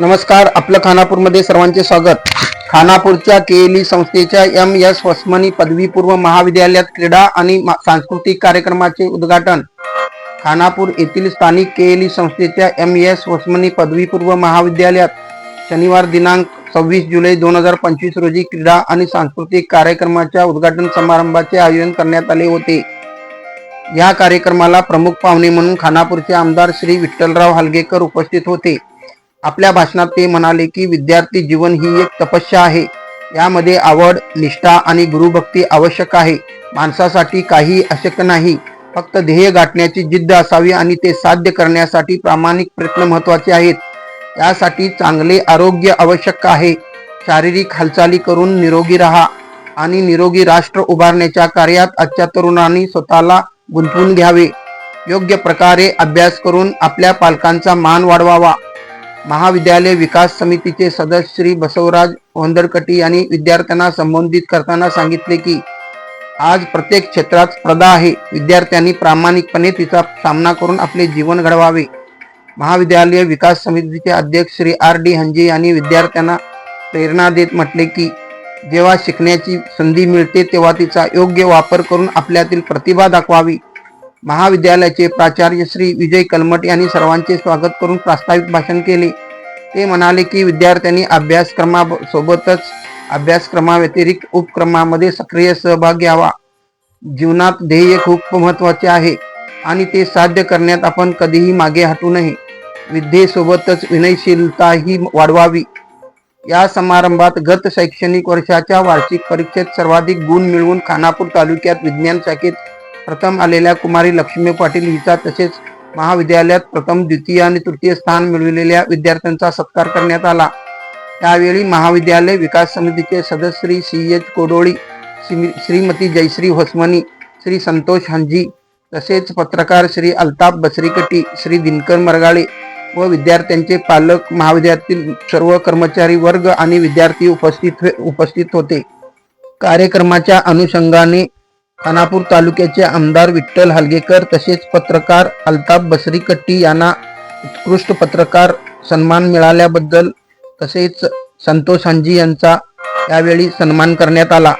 नमस्कार आपलं खानापूरमध्ये सर्वांचे स्वागत. खानापूरच्या केएलई संस्थेच्या एम एस वसमनी पदवीपूर्व महाविद्यालयात क्रीडा आणि मा- सांस्कृतिक कार्यक्रमाचे उद्घाटन. खानापूर येथील स्थानिक केएलई संस्थेच्या एम एस वसमनी पदवीपूर्व महाविद्यालयात शनिवार दिनांक सव्वीस जुलै दोन हजार पंचवीस रोजी क्रीडा आणि सांस्कृतिक कार्यक्रमाच्या उद्घाटन समारंभाचे आयोजन करण्यात आले होते. या कार्यक्रमाला प्रमुख पाहुणे म्हणून खानापूरचे आमदार श्री विठ्ठलराव हलगेकर उपस्थित होते. आपल्या भाषणात ते म्हणाले की विद्यार्थी जीवन ही एक तपस्या आहे. यामध्ये आवड निष्ठा आणि गुरुभक्ती आवश्यक आहे. माणसासाठी काही अशक्य नाही. फक्त ध्येय गाठण्याची जिद्द असावी आणि ते साध्य करण्यासाठी प्रामाणिक प्रयत्न महत्त्वाचे आहेत. यासाठी चांगले आरोग्य आवश्यक आहे. शारीरिक हालचाली करून निरोगी राहा आणि निरोगी राष्ट्र उभारण्याच्या कार्यात आजच्या तरुणांनी स्वतःला गुंतवून घ्यावे. योग्य प्रकारे अभ्यास करून आपल्या पालकांचा मान वाढवावा. महाविद्यालय विकास समितीचे सदस्य श्री बसवराज होंदरकटी यांनी विद्यार्थ्यांना संबोधित करताना सांगितले की आज प्रत्येक क्षेत्रात स्पर्धा आहे. विद्यार्थ्यांनी प्रामाणिकपणे तिचा सामना करून आपले जीवन घडवावे. महाविद्यालय विकास समितीचे अध्यक्ष श्री आर डी हंजे यांनी विद्यार्थ्यांना प्रेरणा देत म्हटले की जेव्हा शिकण्याची संधी मिळते तेव्हा तिचा योग्य वापर करून आपल्यातील प्रतिभा दाखवावी. महाविद्यालयाचे प्राचार्य श्री विजय कलमट यांनी सर्वांचे स्वागत करून प्रास्ताविक भाषण केले. ते म्हणाले की विद्यार्थ्यांनी अभ्यासक्रमासोबतच अभ्यासक्रमाव्यतिरिक्त उपक्रमामध्ये सक्रिय सहभाग घ्यावा. जीवनात ध्येय खूप महत्त्वाचे आहे आणि ते साध्य करण्यात आपण कधीही मागे हटू नये. विद्येसोबतच विनयशीलताही वाढवावी. या समारंभात गत शैक्षणिक वर्षाच्या वार्षिक परीक्षेत सर्वाधिक गुण मिळवून खानापूर तालुक्यात विज्ञान शाखेत प्रथम आलेल्या कुमारी लक्ष्मी पाटील हिचा तसेच महाविद्यालयात प्रथम द्वितीय आणि तृतीय स्थान मिळविलेल्या विद्यार्थ्यांचा सत्कार करण्यात आला. त्यावेळी महाविद्यालय विकास समितीचे सदस्य श्री सी एच कोडोळी श्री- श्रीमती जयश्री होसमनी श्री संतोष हंजी तसेच पत्रकार श्री अल्ताफ बसरीकटी श्री दिनकर मरगाळे व विद्यार्थ्यांचे पालक महाविद्यालयातील सर्व कर्मचारी वर्ग आणि विद्यार्थी उपस्थित उपस्थित होते. कार्यक्रमाच्या अनुषंगाने खानापूर तालुक्याचे आमदार विठ्ठल हलगेकर तसेच पत्रकार अल्ताफ बसरीकट्टी यांना उत्कृष्ट पत्रकार सन्मान मिळाल्याबद्दल तसेच संतोष हांजी यांचा यावेळी सन्मान करण्यात आला.